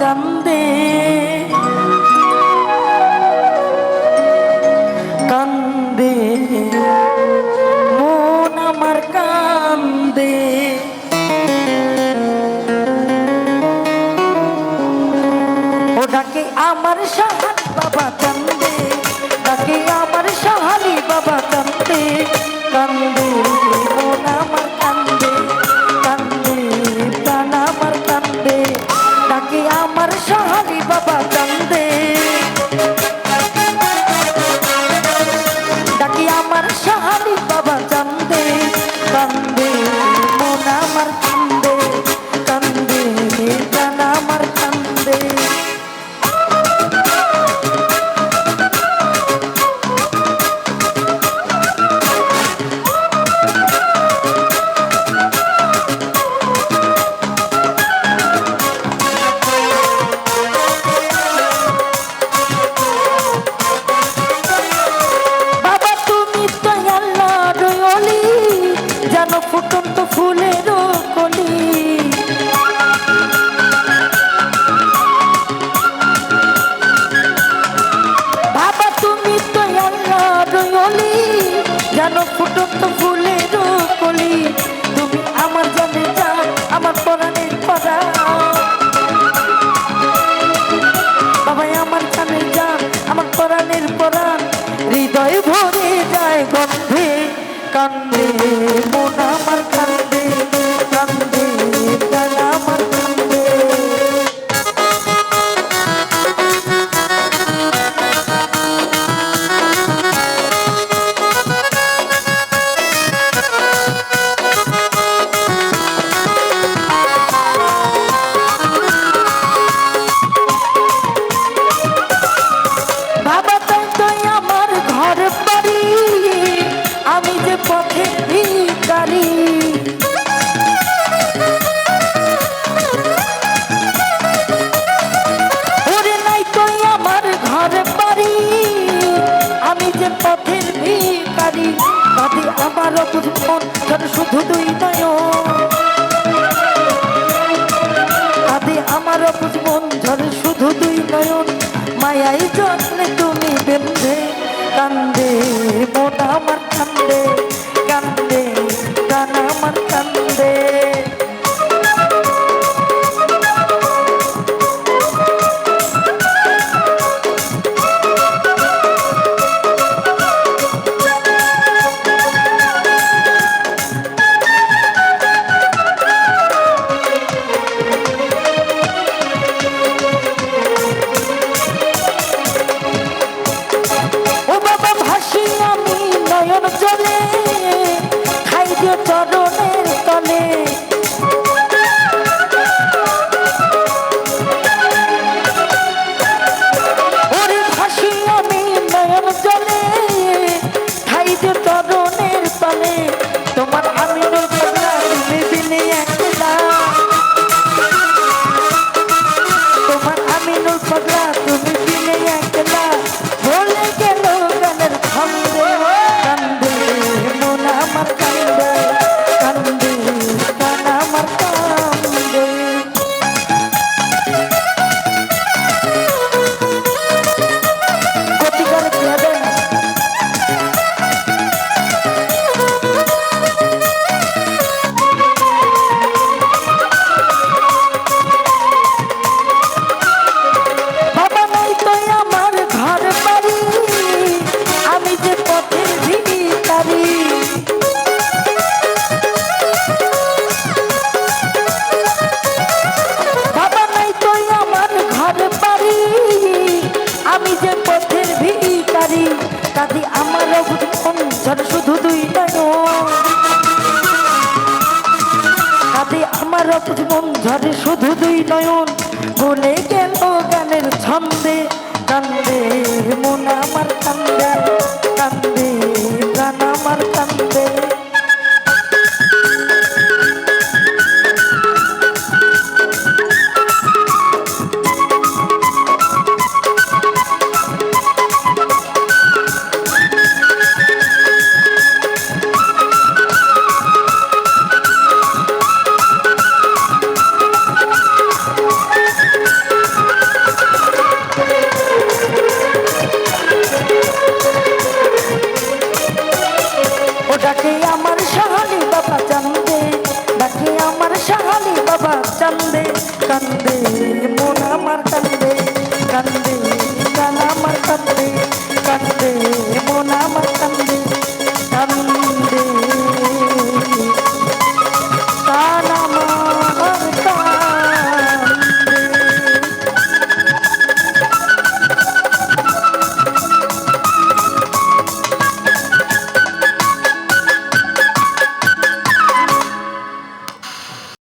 চান্দে কান্দে, মন আমার কান্দে। ও ডাকে আমার সাহালি বাবা কান্দে, ডাকে আমার সাহালি বাবা কান্দে কান্দে। আমার সহালি বাবা কান্দে। আমার অপুর মন শুধু দুই নয়। পারি তাতে আমার অঞ্চল শুধু দুই তাতে আমার অপজন ঝরে শুধু দুই নয়ন। বলে গেল গানের ছন্দে, কান্দে মন আমার কান্দে কান্দে গান আমার কান্দে।